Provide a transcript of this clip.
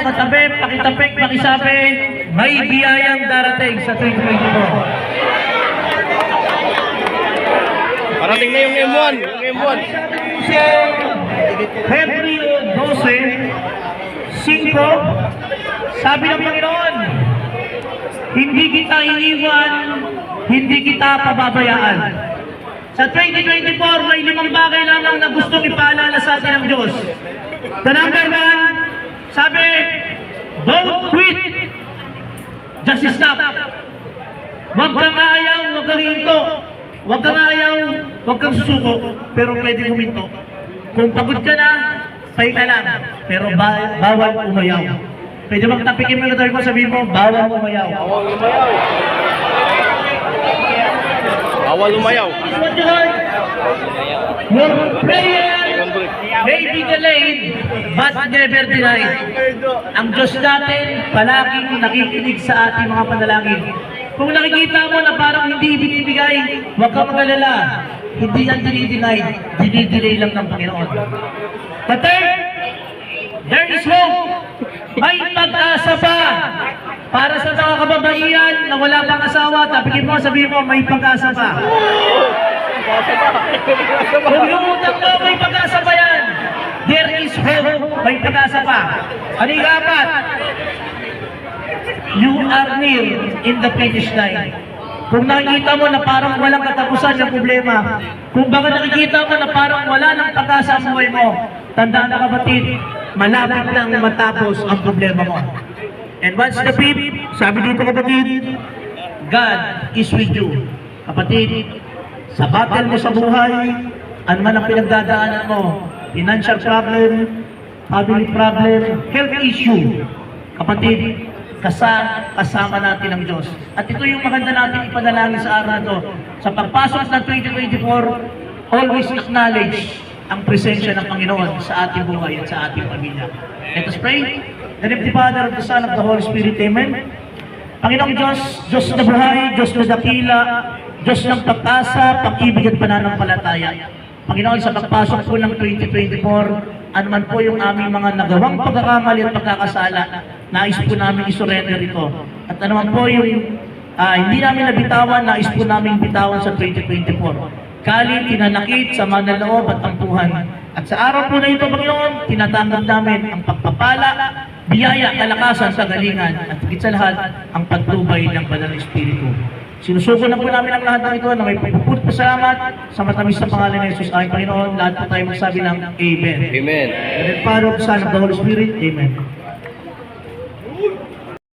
o katabi, pakitapik, pakisabi, may biyayang darating sa 2024. Parating na yung M1. Yung M1. Si Henry 12, 5, sabi ng Panginoon, hindi kita iniwan, hindi kita pababayaan. Sa 2024, may limang bagay lamang na gustong ipaalala sa atin ng Diyos. The number one, sabi, don't quit. Just stop. Huwag kang aayaw, huwag kang hinto. Huwag kang aayaw, huwag kang susuko, pero pwede huminto. Kung pagod ka na, pahinga lang, pero ba- bawal umayaw. Pwede bang tapikin mo yung mo, sabihin mo, bawal umayaw. Bawal lumayaw. Bawal. What you heard? Your prayer may be delayed, but never denied. Ang Diyos natin, palaging nakikinig sa ating mga panalangin. Kung nakikita mo na parang hindi binibigay, huwag kang magalala. Hindi yan dinideny, dinidelay lang ng Panginoon. The third, there is hope. May pag-asa pa. Para sa mga kababaihan na wala pang asawa, tapikin mo, sabihin mo, may pag-asa pa. Kung yung utang mo, may pag-asa pa yan. There is pag-asa pa. Ano yung apat? You are near in the finish line. Kung nakikita mo na parang walang katapusan ng problema, kung baka nakikita mo na parang wala ng pag-asa ang buhay mo, tandaan na kapatid, malapit nang matapos ang problema mo. And what's the fifth? Sabi dito kapatid, God is with you. Kapatid, sa battle mo sa buhay, ano man ang pinagdadaanan mo, financial problem, family problem, health issue, kapatid, kasa, kasama natin ang Diyos. At ito yung maganda natin ipadalangin sa araw na ito. Sa pagpasok ng 2024, always acknowledge ang presensya ng Panginoon sa ating buhay at sa ating pamilya. Let us pray. The name of the Father, of the Son, of the Holy Spirit. Amen. Panginoong Diyos, Diyos na buhay, Diyos na dakila, Diyos ng pag-asa, pag-ibig at pananampalataya. Panginoon, sa pagpasok po ng 2024, anuman po yung aming mga nagawang pagkakamali at pagkakasala, nais po namin isurrender ito. At anuman po yung ah, hindi namin nabitawan, nais po namin bitawan sa 2024. Kali, tinanakit sa mga loob at tampuhan. At sa araw po na ito, Panginoon, tinatanggap namin ang pagpapala, biyaya, kalakasan, kagalingan, at higit sa lahat, ang pagtubay ng Banal na Espiritu. Sinusuko na po namin ang lahat ng ito na may pagpuput pasalamat sa matamis na pangalan ng Jesus, aming Panginoon. Lahat po tayo magsabi ng Amen. Amen. And then, Father, Son, of the Holy Spirit, Amen.